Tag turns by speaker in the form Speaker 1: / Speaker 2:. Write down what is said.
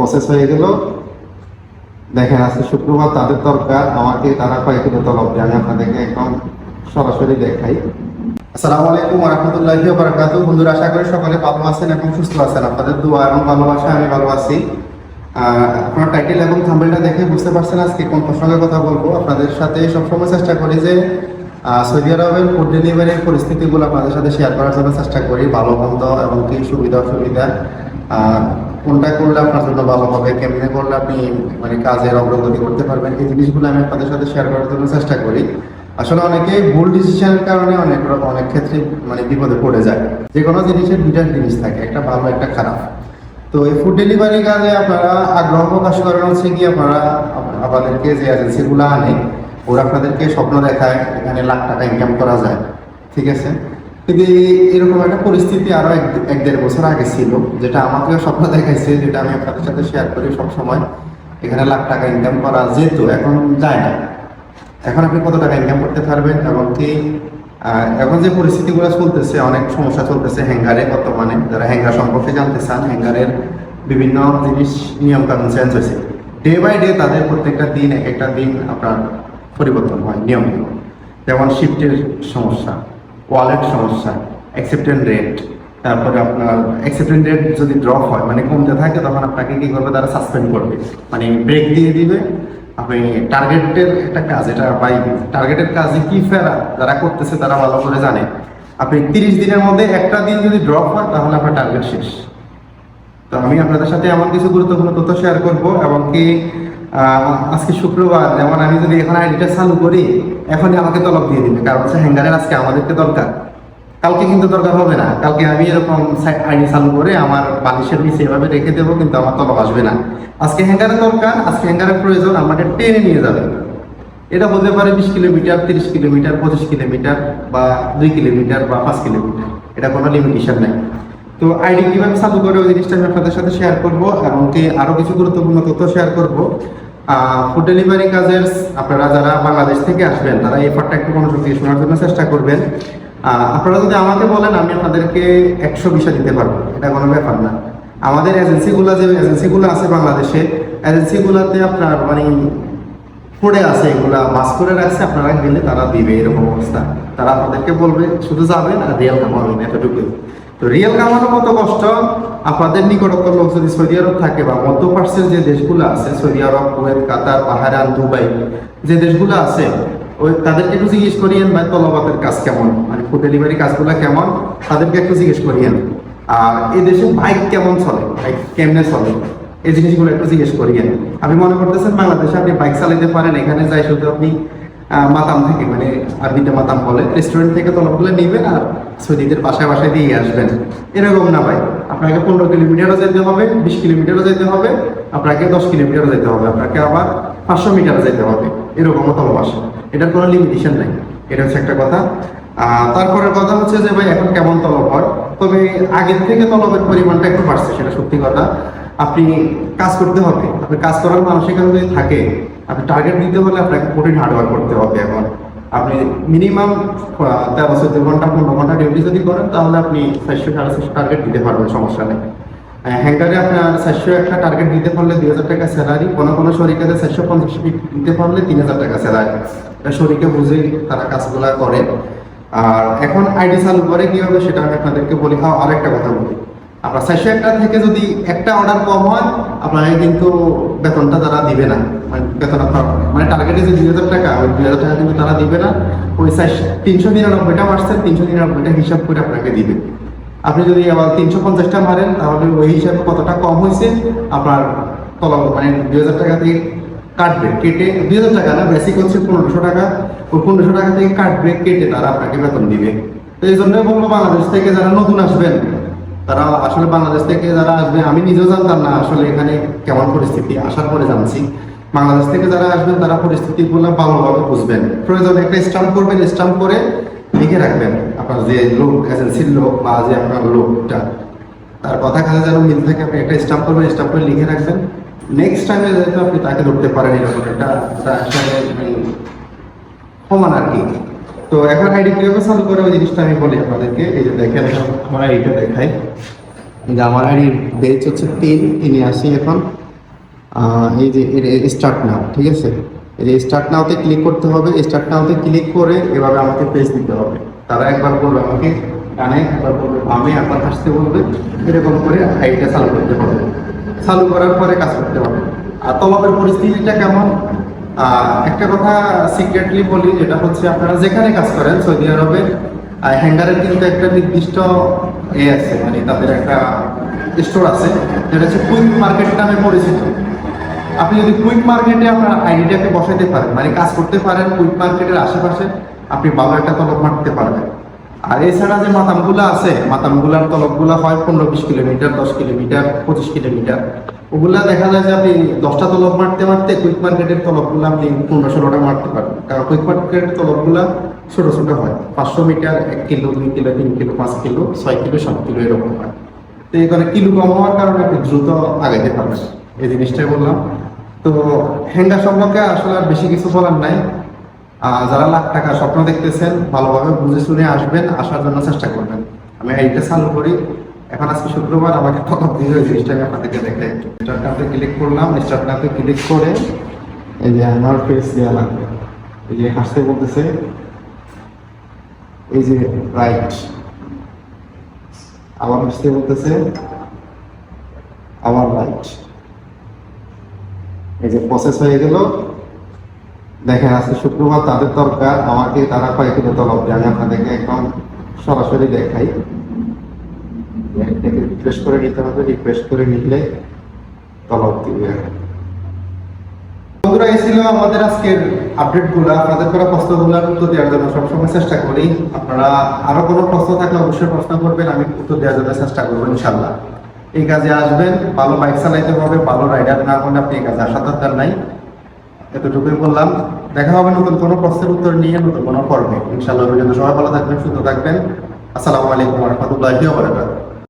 Speaker 1: Process হয়ে গেল। দেখেন, আজকে শুক্রবার তাদের দরকার, আমাকে তারা কয়েক কয়েকদিন তলব আমি আপনাদেরকে একদম সরাসরি দেখাই। আসসালামু আলাইকুম রহমতুল্লাহি বারাকাতু বন্ধুরা, আশা করি সকলে ভালো আছেন এবং সুস্থ আছেন। আপনাদের দোয়া এবং ভালোবাসা আমি ভালো আছি। আপনার টাইটেল এবং থাম্বেলটা দেখে বুঝতে পারছেন আজকে কোন প্রসঙ্গে কথা বলব। আপনাদের সাথে সবসময় চেষ্টা করি যে সৌদি আরবের ফুড ডেলিভারির পরিস্থিতিগুলো আপনাদের সাথে শেয়ার করার জন্য চেষ্টা করি। ভালো, মন্দ এবং কি সুবিধা অসুবিধা কোনটা করলে আপনার জন্য ভালো হবে, কেমনে করলে আপনি মানে কাজের অগ্রগতি করতে পারবেন, এই জিনিসগুলো আমি আপনাদের সাথে শেয়ার করার জন্য চেষ্টা করি। আসলে অনেকে ভুল ডিসিশনের কারণে অনেক রকম- অনেক ক্ষেত্রে মানে বিপদে পড়ে যায়। যে কোনো জিনিসের দুইটা জিনিস থাকে, একটা ভালো, একটা খারাপ। তো এই ফুড ডেলিভারি কাজে আপনারা আগ্রহ প্রকাশ করেন হচ্ছে কি আপনারা আপ- আপনাদেরকে যে এজেন্সিগুলো আনে, ওরা আপনাদেরকে স্বপ্ন দেখায়, এখানে লাখ টাকা ইনকাম করা যায়। ঠিক আছে? কিন্তু এরকম একটা পরিস্থিতি আরও এক এক দেড় বছর আগে ছিল, যেটা আমাকেও স্বপ্ন দেখাইছে, যেটা আমি আপনাদের সাথে শেয়ার করি সবসময়, এখানে লাখ টাকা ইনকাম করা যেত এখন যায় না। এখন আপনি কত টাকা ইনকাম করতে পারবেন এবং কি এখন যে পরিস্থিতিগুলো চলতেছে, অনেক সমস্যা চলতেছে হ্যাঙ্গারে বর্তমানে। যারা হ্যাঙ্গার সম্পর্কে জানতে চান, হ্যাঙ্গারের বিভিন্ন জিনিস নিয়ম কানুন চেঞ্জ হয়েছে। ডে বাই ডে তাদের প্রত্যেকটা দিন, এক একটা দিন আপনার পরিবর্তন হয় নিয়ম যেমন শিফটের সমস্যা। ওয়ালেট সমস্যা অ্যাকসেপ্টেন্ট রেট তারপরে আপনার অ্যাকসেপ্টেন্ট রেট যদি ড্রপ হয় মানে কমতে থাকে, তখন আপনাকে কি করবে? তারা সাসপেন্ড করবে। মানে ব্রেক দিয়ে দিবে। আপনি টার্গেটের একটা কাজ, এটা বাই টার্গেটের কাজে কি ফেরা? যারা করতেছে, তারা ভালো করে জানে। আপনি তিরিশ দিনের মধ্যে একটা দিন যদি ড্রপ হয়, তাহলে আপনার টার্গেট শেষ। তো আমি আপনাদের সাথে এমন কিছু গুরুত্বপূর্ণ তথ্য শেয়ার করব এবং কি আজকে শুক্রবার, যেমন আমি যদি এখন আইডিটা চালু করি, এখনই আমাকে তলব দিয়ে দিবে। কারণ হচ্ছে হ্যাঙ্গারের আজকে আমাদেরকে দরকার। কালকে কিন্তু দরকার হবে না। কালকে আমি এরকম আইডি চালু করে আমার বালিশের নিচে এভাবে রেখে দেবো, কিন্তু আমার তলব আসবে না। আজকে হ্যাঙ্গারের দরকার, আজকে হ্যাঙ্গারের প্রয়োজন, আমাকে টেনে নিয়ে যাবে। এটা হতে পারে বিশ কিলোমিটার, তিরিশ কিলোমিটার, পঁচিশ কিলোমিটার বা দুই কিলোমিটার বা পাঁচ কিলোমিটার। এটা কোনো লিমিটেশন নেই। তো আইডি কীভাবে চালু করে ওই জিনিসটা আমি আপনাদের সাথে শেয়ার করব এবং কি আরও কিছু গুরুত্বপূর্ণ তথ্য শেয়ার করব। ফুড ডেলিভারি কাজের আপনারা যারা বাংলাদেশ থেকে আসবেন, তারা এই পার্টটা একটু মনোযোগ দিয়ে শোনার জন্য চেষ্টা করবেন। আপনারা যদি আমাকে বলেন, আমি আপনাদেরকে একশো বিষয় দিতে পারব। এটা কোনো ব্যাপার না। আমাদের এজেন্সিগুলো যে, এজেন্সিগুলো আছে বাংলাদেশে, এজেন্সিগুলোতে আপনার মানে পড়ে আছে, এগুলা মাস করে রাখছে, আপনারা গেলে তারা দিবে এরকম অবস্থা। তারা আপনাদেরকে বলবে, শুধু যাবেন আর রিয়েল কামাবেন এতটুকু তো রিয়েল কামানোর মতো কষ্ট আপনাদের নিকটত্ব লোক যদি সৌদি আরব থাকে বা মধ্যপ্রাচ্যের যে দেশগুলো আছে, Saudi Arab, Kuwait, Qatar Bahrain Dubai, যে দেশগুলো আছে, ওই তাদেরকে একটু জিজ্ঞেস করিয়েন ভাই, তলবাতের কাজ কেমন? মানে ফুড ডেলিভারি কাজগুলো কেমন? তাদেরকে একটু জিজ্ঞেস করিয়েন। আর এই দেশে বাইক কেমন চলে? বাইক কেমনে চলে? এই জিনিসগুলো একটু জিজ্ঞেস করিয়েন। আমি মনে করতেছেন বাংলাদেশে আপনি বাইক চালাতে পারেন, এখানে যাই শুধু আপনি মাতাম থেকে মানে আরবিতে মাতাম বলে। রেস্টুরেন্ট থেকে তলবগুলো নেবেন আর সৌদিদের বাসায় বাসায় দিয়ে আসবেন। এরকম না ভাই, আপনাকে পনেরো কিলোমিটারও যেতে হবে, বিশ কিলোমিটারও যেতে হবে, আপনাকে দশ কিলোমিটারও যেতে হবে, আপনাকে আবার পাঁচশো মিটারও যেতে হবে। এরকমও তলব আসে এটার কোনো লিমিটেশন নাই। এটা হচ্ছে একটা কথা। তারপরের কথা হচ্ছে যে ভাই, এখন কেমন তলব হয়? তবে আগের থেকে তলবের পরিমাণটা একটু বাড়ছে, সেটা সত্যি কথা। আপনি কাজ করতে হবে। আপনি কাজ করার মানসিকতা যদি থাকে আপনি টার্গেট দিতে হলে আপনাকে কঠিন হার্ডওয়ার্ক করতে হবে এখন। আপনি মিনিমাম তেরো দু ঘণ্টা, পনেরো ঘণ্টা ডিউটি যদি করেন, তাহলে আপনি চারশো সাড়ে চারশো টার্গেট দিতে পারবেন, সমস্যা নেই। হ্যাঙ্গারে আপনার চারশো একটা টার্গেট দিতে পারলে দুই হাজার টাকা স্যালারি কোনো কোনো শরীরে চারশো পঞ্চাশ দিতে পারলে তিন হাজার টাকা স্যালারি এটা শরীরকে বুঝে তারা কাজগুলা করে। আর এখন আইডি চালু করে কি হবে সেটা আমি আপনাদেরকে বলি। হ্যাঁ আরেকটা কথা বলি। আপনার চারশো একটা থেকে যদি একটা অর্ডার কম হয়, আপনাকে কিন্তু বেতনটা তারা দিবে না। মানে বেতন আপনার মানে টার্গেটে যে দুই হাজার টাকা, ওই দুই হাজার টাকা কিন্তু তারা দিবে না। ওই চারশো তিনশো নিরানব্বইটা মারছেন তিনশো নিরানব্বইটা হিসাব করে আপনাকে দিবে। আপনি যদি আবার তিনশো পঞ্চাশটা মারেন, তাহলে ওই হিসাবে কতটা কম হয়েছে আপনার তলব মানে দুই হাজার টাকা থেকে কাটবে, কেটে, দুই হাজার টাকা না বেসিক হচ্ছে পনেরোশো টাকা। ওই পনেরোশো টাকা থেকে কাটবে, কেটে তারা আপনাকে বেতন দিবে। তো এই জন্য বলব, বাংলাদেশ থেকে যারা নতুন আসবেন তারা আসলে বাংলাদেশ থেকে যারা আসবে, আমি নিজেও জানতাম না আসলে এখানে কেমন পরিস্থিতি। আসার পরে জানছি, বাংলাদেশ থেকে যারা আসবেন, তারা পরিস্থিতি পরিস্থিতিগুলো ভালোভাবে বুঝবেন। প্রয়োজন একটা স্টাম্প করবেন স্টাম্প করে লিখে রাখবেন। আপনার যে লোক এজেন্সির লোক বা যে আপনার লোকটা, তার কথা কাজে যেন মিল থাকে, আপনি একটা স্টাম্প করবেন স্টাম্প করে লিখে রাখবেন। নেক্সট টাইমে যাতে আপনি তাকে ধরতে পারেন, এরকম একটা সমান আর কি। তো এখন আইডি কীভাবে চালু করে ওই জিনিসটা আমি বলি আপনাদেরকে। এই যে দেখেন, আমার আইডিটা দেখাই। যে আমার আইডির বেচ হচ্ছে তিন, ইনি আসি এখন। এই যে স্টার্ট নাও ঠিক আছে? এই যে স্টার্ট নাওতে ক্লিক করতে হবে। স্টার্ট নাওতে ক্লিক করে এভাবে আমাকে পেজ দিতে হবে। তারা একবার বলবে আমাকে, ডানে একবার বলবে বামে, একবার হাসতে বলবে। এরকম করে আইডিটা চালু করতে হবে। চালু করার পরে কাজ করতে হবে। আর তোমাদের পরিস্থিতিটা কেমন? একটা কথা সিক্রেটলি বলি, যেটা হচ্ছে আপনারা যেখানে কাজ করেন, সৌদি আরবে হ্যাঙ্গারের কিন্তু একটা নির্দিষ্ট এ আছে মানে তাদের একটা স্টোর আছে, যেটা হচ্ছে কুইক মার্কেট নামে পরিচিত। আপনি যদি কুইক মার্কেটে আপনার আইডিটাকে বসাইতে পারেন মানে কাজ করতে পারেন কুইক মার্কেটের আশেপাশে, আপনি ভালো একটা তলব মারতে পারবেন। আর এছাড়া যে মাতামগুলো আছে, মাতামগুলার তলবগুলো হয় পনেরো বিশ কিলোমিটার, দশ কিলোমিটার, পঁচিশ কিলোমিটার। ওগুলা দেখা যায় যে আপনি দশটা তলব মারতে মারতে কুইক মার্কেটের তলবগুলো আপনি পনেরো ষোলোটা মারতে পারবেন। কারণ কুইক মার্কেটের তলবগুলো ছোট ছোট হয়। পাঁচশো মিটার, এক কিলো, দুই কিলো, তিন কিলো, পাঁচ কিলো, ছয় কিলো, সাত কিলো এরকম হয়। তো এখানে কিলো কম হওয়ার কারণে আপনি দ্রুত আগাইতে পারবেন। এই জিনিসটাই বললাম। তো হ্যাঙ্গার সম্পর্কে আসলে আর বেশি কিছু বলার নাই। যারা লাখ টাকা স্বপ্ন দেখতেছেন, ভালোভাবে বুঝে শুনে আসবেন, আসার জন্য চেষ্টা করবেন। আমি এইটা চালু করি। এখন আজকে শুক্রবার, আমাকে তখন দিয়ে জিনিসটা আমি আপনাদেরকে দেখাই। স্টার্ট নামে ক্লিক করলাম নামে ক্লিক করে এই যে আমার ফেস দেওয়া লাগবে। এই যে হাসতে বলতেছে, এই যে রাইট আবার হাসতে বলতেছে, আবার রাইট এই যে প্রসেস হয়ে গেল। দেখেন আজকে শুক্রবার তাদের দরকার, আমাকে তারা কয়েকদিন তলব দেয় আপনাদেরকে একদম সরাসরি দেখাই। রিফ্রেশ করে নিতে হবে রিফ্রেশ করে নিলে তলব দিবে বন্ধুরা, এই ছিল আমাদের আজকের আপডেটগুলো আপনাদের করা প্রশ্নগুলোর উত্তর দেওয়ার জন্য সবসময় চেষ্টা করি। আপনারা আরও কোনো প্রশ্ন থাকলে অবশ্যই প্রশ্ন করবেন, আমি উত্তর দেওয়ার জন্য চেষ্টা করব ইনশাল্লাহ এই কাজে আসবেন, ভালো বাইক চালাইতে হবে ভালো রাইডার না হলে আপনি এই কাজে আসার দরকার নাই। এতটুকুই বললাম। দেখা হবে নতুন কোনো প্রশ্নের উত্তর নিয়ে, নতুন কোনো পর্বে। ইনশাল্লাহ পর্যন্ত সবাই, ভালো থাকবেন, সুস্থ থাকবেন। আসসালামু আলাইকুম রহমতুল্লাহি ওয়া বারাকাতুহু।